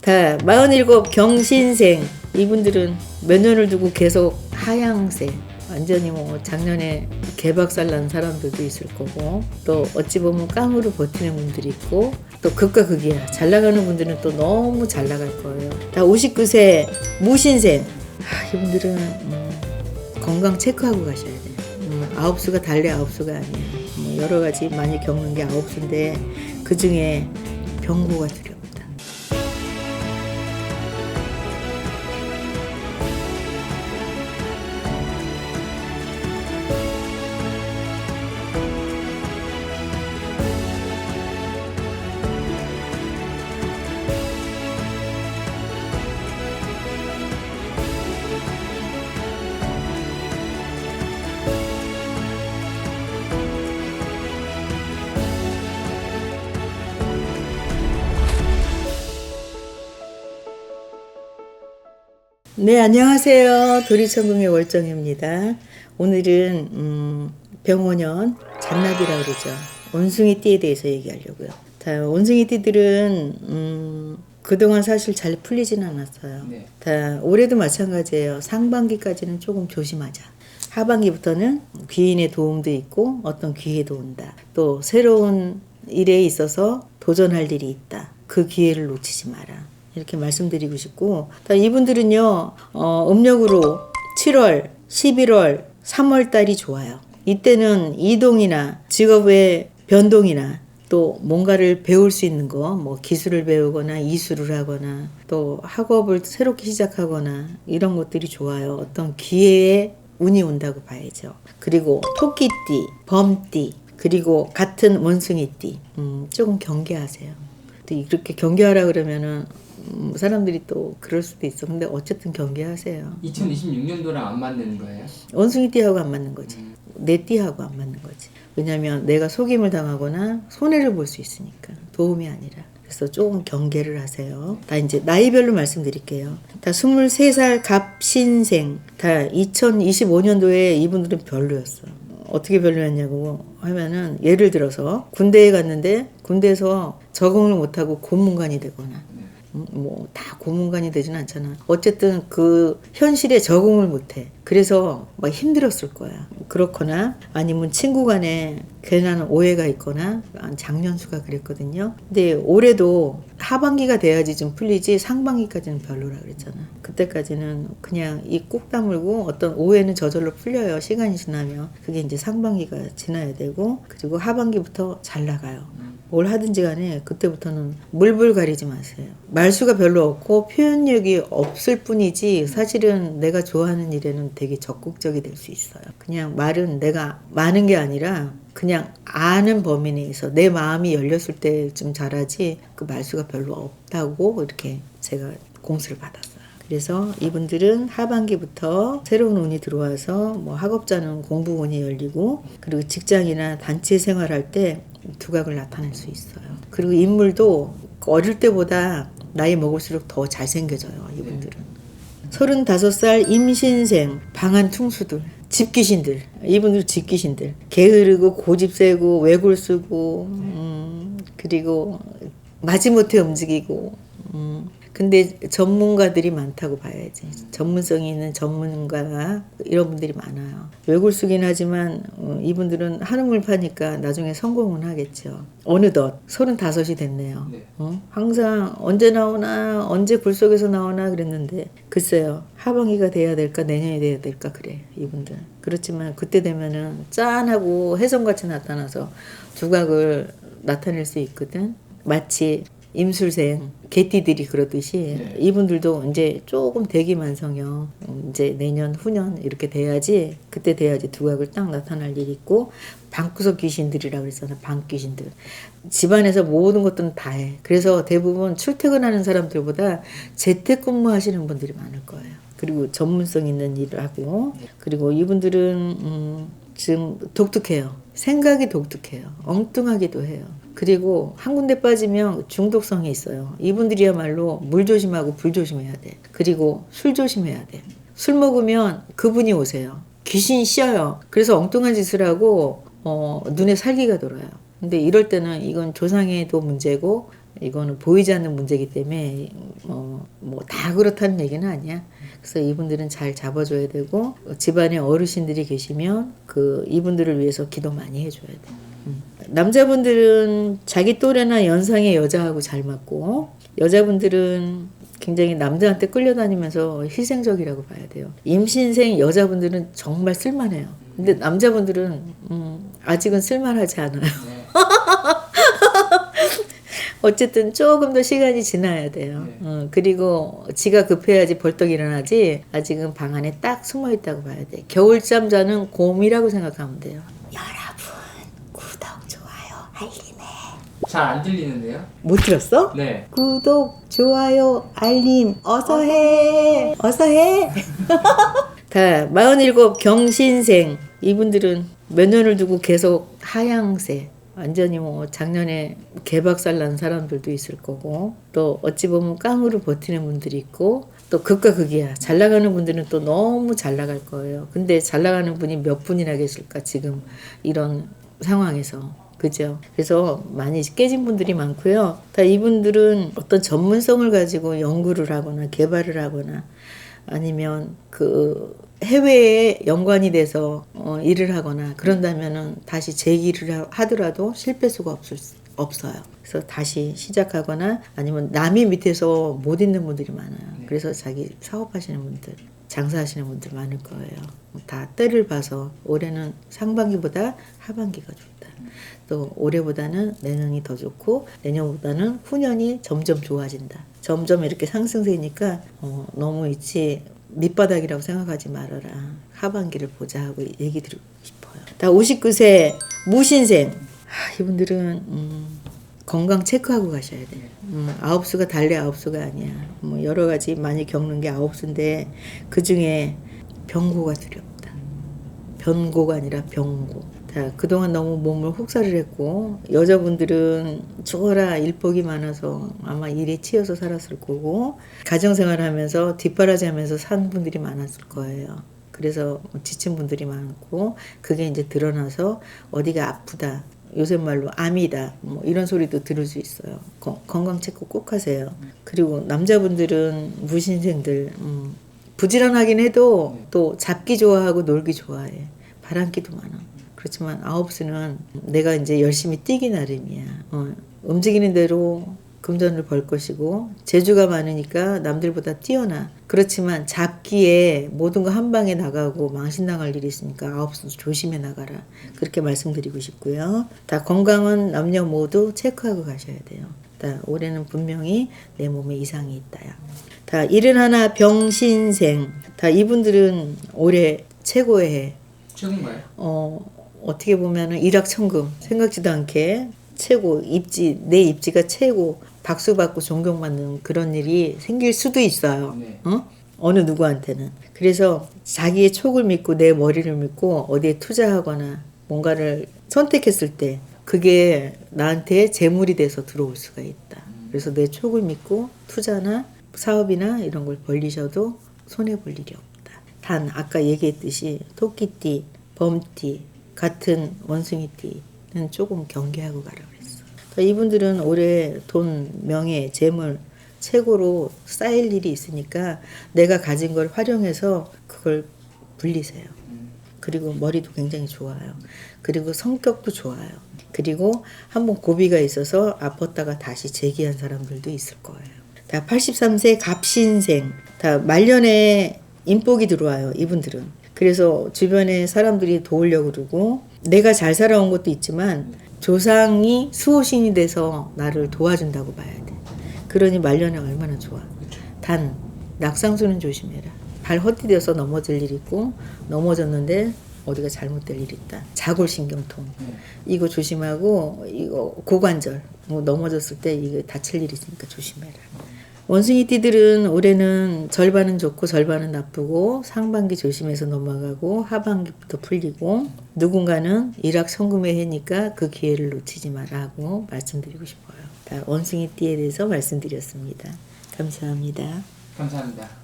다 47 경신생. 이분들은 몇 년을 두고 계속 하향세 완전히 뭐 작년에 개박살 난 사람들도 있을 거고 또 어찌 보면 깡으로 버티는 분들이 있고 또 극과 극이야. 잘 나가는 분들은 또 너무 잘 나갈 거예요. 다 59세 무신생. 하, 이분들은 음, 건강 체크하고 가셔야 돼요. 음, 아홉 수가 달래 아홉 수가 아니에요. 뭐 여러 가지 많이 겪는 게 아홉 수인데 그 중에 병고가 두렵다 네, 안녕하세요. 도리천궁의 월정입니다. 오늘은 음, 병원연 잔나비라 그러죠. 원숭이 띠에 대해서 얘기하려고요. 자, 원숭이 띠들은 음, 그동안 사실 잘 풀리진 않았어요. 네. 다 올해도 마찬가지예요. 상반기까지는 조금 조심하자. 하반기부터는 귀인의 도움도 있고 어떤 기회도 온다. 또 새로운 일에 있어서 도전할 일이 있다. 그 기회를 놓치지 마라. 이렇게 말씀드리고 싶고 다 이분들은요 어, 음력으로 7월, 11월, 3월 달이 좋아요. 이때는 이동이나 직업의 변동이나 또 뭔가를 배울 수 있는 거, 뭐 기술을 배우거나 이수를 하거나 또 학업을 새롭게 시작하거나 이런 것들이 좋아요. 어떤 기회에 운이 온다고 봐야죠. 그리고 토끼띠, 범띠, 그리고 같은 원숭이띠, 음, 조금 경계하세요. 또 이렇게 경계하라 그러면은 음, 사람들이 또 그럴 수도 있어. 근데 어쨌든 경계하세요. 2026년도랑 안 맞는 거예요? 원숭이 띠하고 안 맞는 거지. 내 띠하고 안 맞는 거지. 왜냐면 내가 속임을 당하거나 손해를 볼 수 있으니까 도움이 아니라. 그래서 조금 경계를 하세요. 다 이제 나이별로 말씀드릴게요. 다 23살 갑신생. 다 2025년도에 이분들은 별로였어. 어떻게 별로였냐고 하면은 예를 들어서 군대에 갔는데 군대에서 적응을 못하고 고문관이 되거나 뭐 다 고문관이 되진 않잖아. 어쨌든 그 현실에 적응을 못해. 그래서 막 힘들었을 거야. 그렇거나 아니면 친구 간에 괜한 오해가 있거나 작년수가 그랬거든요. 근데 올해도 하반기가 돼야지 좀 풀리지 상반기까지는 별로라 그랬잖아. 그때까지는 그냥 이 꾹 다물고 어떤 오해는 저절로 풀려요. 시간이 지나면. 그게 이제 상반기가 지나야 되고 그리고 하반기부터 잘 나가요. 뭘 하든지 간에 그때부터는 물불 가리지 마세요. 말 수가 별로 없고 표현력이 없을 뿐이지 사실은 내가 좋아하는 일에는 되게 적극적이 될 수 있어요. 그냥 말은 내가 많은 게 아니라 그냥 아는 범위 내에서 내 마음이 열렸을 때좀 잘하지 그 말수가 별로 없다고 이렇게 제가 공수를 받았어요. 그래서 이분들은 하반기부터 새로운 운이 들어와서 뭐 학업자는 공부 운이 열리고 그리고 직장이나 단체 생활할 때 두각을 나타낼 수 있어요. 그리고 인물도 어릴 때보다 나이 먹을수록 더 잘생겨져요. 이분들은. 35살 임신생 방한 퉁수들 집귀신들 이분들 집귀신들 게으르고 고집 세고 외골 쓰고 음, 그리고 마지못해 움직이고 음, 근데 전문가들이 많다고 봐야지. 전문성이 있는 전문가 이런 분들이 많아요. 외골 쓰긴 하지만 어, 이분들은 한우물 파니까 나중에 성공은 하겠죠. 어느덧? 35이 됐네요. 네. 어? 항상 언제 나오나 언제 굴 속에서 나오나 그랬는데 글쎄요. 하반기가 돼야 될까 내년이 돼야 될까 그래 이분들. 그렇지만 그때 되면은 짠하고 혜성같이 나타나서 두각을 나타낼 수 있거든. 마치 임술생 개띠들이 그러듯이 네. 이분들도 이제 조금 대기만성형 음, 이제 내년 후년 이렇게 돼야지 그때 돼야지 두각을 딱 나타날 일이 있고 방구석 귀신들이라고 그랬잖아 방귀신들. 집안에서 모든 것들은 다 해. 그래서 대부분 출퇴근하는 사람들보다 재택근무하시는 분들이 많을 거예요. 그리고 전문성 있는 일을 하고. 그리고 이분들은 음, 지금 독특해요 생각이 독특해요 엉뚱하기도 해요 그리고 한 군데 빠지면 중독성이 있어요. 이분들이야말로 물 조심하고 불 조심해야 돼. 그리고 술 조심해야 돼. 술 먹으면 그분이 오세요. 귀신 씌어요. 그래서 엉뚱한 짓을 하고 어, 눈에 살기가 돌아요. 근데 이럴 때는 이건 조상에도 문제고 이거는 보이지 않는 문제이기 때문에 어, 뭐 다 그렇다는 얘기는 아니야. 그래서 이분들은 잘 잡아줘야 되고 집안에 어르신들이 계시면 그 이분들을 위해서 기도 많이 해줘야 돼. 음. 남자분들은 자기 또래나 연상의 여자하고 잘 맞고 여자분들은 굉장히 남자한테 끌려다니면서 희생적이라고 봐야 돼요. 임신생 여자분들은 정말 쓸만해요. 근데 남자분들은 음, 아직은 쓸만하지 않아요. 네. 어쨌든 조금 더 시간이 지나야 돼요. 네. 어, 그리고 지가 급해야지 벌떡 일어나지 아직은 방 안에 딱 숨어 있다고 봐야 돼. 겨울잠 자는 곰이라고 생각하면 돼요. 여러분 구독 좋아요 알림에 잘 안 들리는데요? 못 들었어? 네. 구독 좋아요 알림 어서 해 어서 해. 다 47 경신생 이분들은 몇 년을 두고 계속 하향세 완전히 뭐 작년에 개박살 난 사람들도 있을 거고 또 어찌 보면 깡으로 버티는 분들이 있고 또 극과 극이야 잘 나가는 분들은 또 너무 잘 나갈 거예요 근데 잘 나가는 분이 몇 분이나 계실까 지금 이런 상황에서 그죠? 그래서 많이 깨진 분들이 많고요. 다 이분들은 어떤 전문성을 가지고 연구를 하거나 개발을 하거나 아니면 그 해외에 연관이 돼서 어, 일을 하거나 그런다면은 다시 재기를 하- 하더라도 실패 수가 없을 수- 없어요. 그래서 다시 시작하거나 아니면 남이 밑에서 못 있는 분들이 많아요. 그래서 자기 사업하시는 분들, 장사하시는 분들 많을 거예요. 다 때를 봐서 올해는 상반기보다 하반기가 좋다. 또 올해보다는 내년이 더 좋고 내년보다는 후년이 점점 좋아진다. 점점 이렇게 상승세니까 어, 너무 있지 밑바닥이라고 생각하지 말아라. 하반기를 보자 하고 얘기 드리고 싶어요. 다 59세 무신생. 하, 이분들은 음, 건강 체크하고 가셔야 돼요. 음, 아홉 수가 달래 아홉 수가 아니야. 뭐 여러 가지 많이 겪는 게 아홉 수인데 그 중에 병고가 두렵다. 변고가 아니라 병고. 자, 그동안 너무 몸을 혹사를 했고, 여자분들은 죽어라 일복이 많아서 아마 일에 치여서 살았을 거고, 가정생활 하면서 뒷바라지 하면서 산 분들이 많았을 거예요. 그래서 지친 분들이 많고, 그게 이제 드러나서 어디가 아프다. 요새 말로 암이다. 뭐 이런 소리도 들을 수 있어요. 거- 건강 체크 꼭 하세요. 그리고 남자분들은 무신생들, 음, 부지런하긴 해도 또 잡기 좋아하고 놀기 좋아해. 바람기도 많아. 그렇지만 아홉 수는 내가 이제 열심히 뛰기 나름이야. 어, 움직이는 대로 금전을 벌 것이고 재주가 많으니까 남들보다 뛰어나. 그렇지만 잡기에 모든 거 한 방에 나가고 망신당할 일이 있으니까 아홉 수 조심해 나가라. 그렇게 말씀드리고 싶고요. 다 건강은 남녀 모두 체크하고 가셔야 돼요. 다 올해는 분명히 내 몸에 이상이 있다야. 다 일은 하나 병신생. 다 이분들은 올해 최고의 해. 최고인가요? 어, 어떻게 보면은 일확천금 생각지도 않게 최고 입지 내 입지가 최고 박수 받고 존경받는 그런 일이 생길 수도 있어요. 네. 어? 어느 누구한테는 그래서 자기의 촉을 믿고 내 머리를 믿고 어디에 투자하거나 뭔가를 선택했을 때 그게 나한테 재물이 돼서 들어올 수가 있다. 그래서 내 촉을 믿고 투자나 사업이나 이런 걸 벌리셔도 손해 볼 일이 없다. 단 아까 얘기했듯이 토끼띠, 범띠 같은 원숭이띠는 조금 경계하고 가라 그랬어. 그러니까 이분들은 올해 돈, 명예, 재물 최고로 쌓일 일이 있으니까 내가 가진 걸 활용해서 그걸 불리세요. 그리고 머리도 굉장히 좋아요. 그리고 성격도 좋아요. 그리고 한번 고비가 있어서 아팠다가 다시 재기한 사람들도 있을 거예요. 다 83세 갑신생. 다 말년에 인복이 들어와요. 이분들은. 그래서 주변에 사람들이 도우려고 그러고 내가 잘 살아온 것도 있지만 조상이 수호신이 돼서 나를 도와준다고 봐야 돼. 그러니 말년에 얼마나 좋아. 단 낙상수는 조심해라. 발 헛디뎌서 넘어질 일 있고 넘어졌는데 어디가 잘못될 일 있다. 자골신경통. 네. 이거 조심하고 이거 고관절 뭐 넘어졌을 때 이게 다칠 일 있으니까 조심해라. 원숭이 띠들은 올해는 절반은 좋고 절반은 나쁘고 상반기 조심해서 넘어가고 하반기부터 풀리고 누군가는 일확천금의 해니까 그 기회를 놓치지 말라고 말씀드리고 싶어요. 다 원숭이 띠에 대해서 말씀드렸습니다. 감사합니다. 감사합니다.